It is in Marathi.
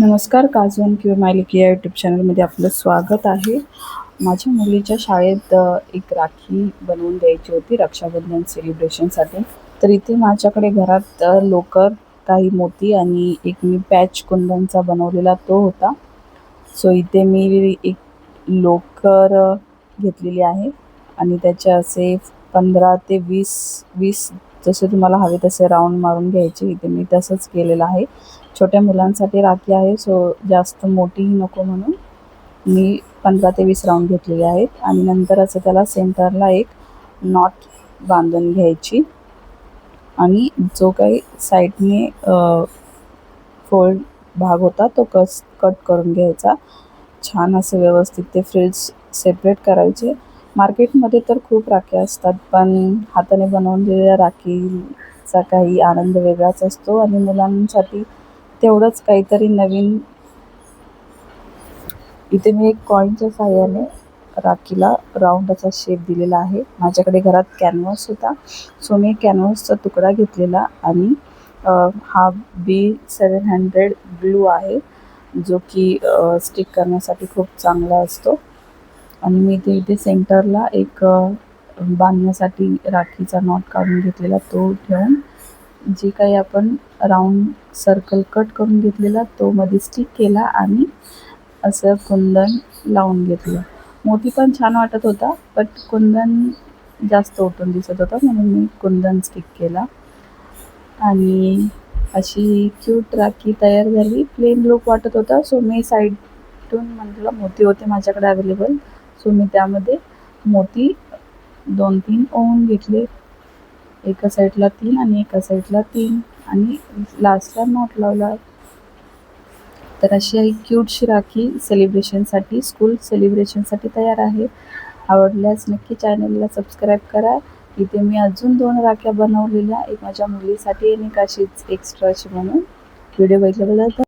नमस्कार काजवन किंवा मायलिकी या यूट्यूब चॅनलमध्ये आपलं स्वागत आहे. माझ्या मुलीच्या शाळेत एक राखी बनवून द्यायची होती रक्षाबंधन सेलिब्रेशनसाठी तर इथे माझ्याकडे घरात लोकर काही मोती आणि एक मी पॅच कुंदनचा बनवलेला तो होता. सो इथे मी एक लोकर घेतलेली आहे. आणि त्याचे असे पंधरा ते वीस वीस जसे तुम्हाला हवे तसे राऊंड मारून घ्यायचे. इथे मी तसंच केलेलं आहे. छोट्या मुलांसाठी राखी आहे सो जास्त मोठीही नको म्हणून मी पंधरा ते वीस राऊंड घेतलेले आहेत. आणि नंतर असं त्याला सेंटरला एक नॉट बांधून घ्यायची. आणि जो काही साईडने फोल्ड भाग होता तो कस कट करून घ्यायचा. छान असं व्यवस्थित ते फ्रिज सेपरेट करायचे. मार्केटमध्ये तर खूप राख्या असतात पण हाताने बनवलेल्या राखीचा काही आनंद वेगळाच असतो आणि मुलांसाठी तेवढंच काहीतरी नवीन. इथे मी एक कॉईनच्या साह्याने राखीला राऊंडचा शेप दिलेला आहे. माझ्याकडे घरात कॅनव्हास होता. सो मी कॅनव्हासचा तुकडा घेतलेला आणि हा बी सेवन हंड्रेड ब्लू आहे जो की स्टिक करण्यासाठी खूप चांगला असतो. आणि मी इथे इथे सेंटरला एक बांधण्यासाठी राखीचा नॉट काढून घेतलेला तो ठेवून जे काही आपण राऊंड सर्कल कट करून घेतलेला तो मध्ये स्टिक केला आणि असं कुंदन लावून घेतलं. मोती पण छान वाटत होता बट कुंदन जास्त उठून दिसत होता म्हणून मी कुंदन स्टिक केला. आणि अशी क्यूट राखी तयार झाली. प्लेन लुक वाटत होता सो मी साईडतून म्हटलं मोती होते माझ्याकडे अवेलेबल सो मी त्यामध्ये मोती दोन तीन ओवून घेतले. एका साईडला तीन आणि एका साईडला तीन. आणि लास्टला नॉट लावला. तर अशी एक क्यूटशी राखी सेलिब्रेशनसाठी स्कूल सेलिब्रेशनसाठी तयार आहे. आवडल्यास नक्की चॅनलला सबस्क्राईब करा. इथे मी अजून दोन राख्या बनवलेल्या एक माझ्या मुलीसाठी आणि एक अशीच एक्स्ट्राची म्हणून. व्हिडिओ बघितल्याबद्दल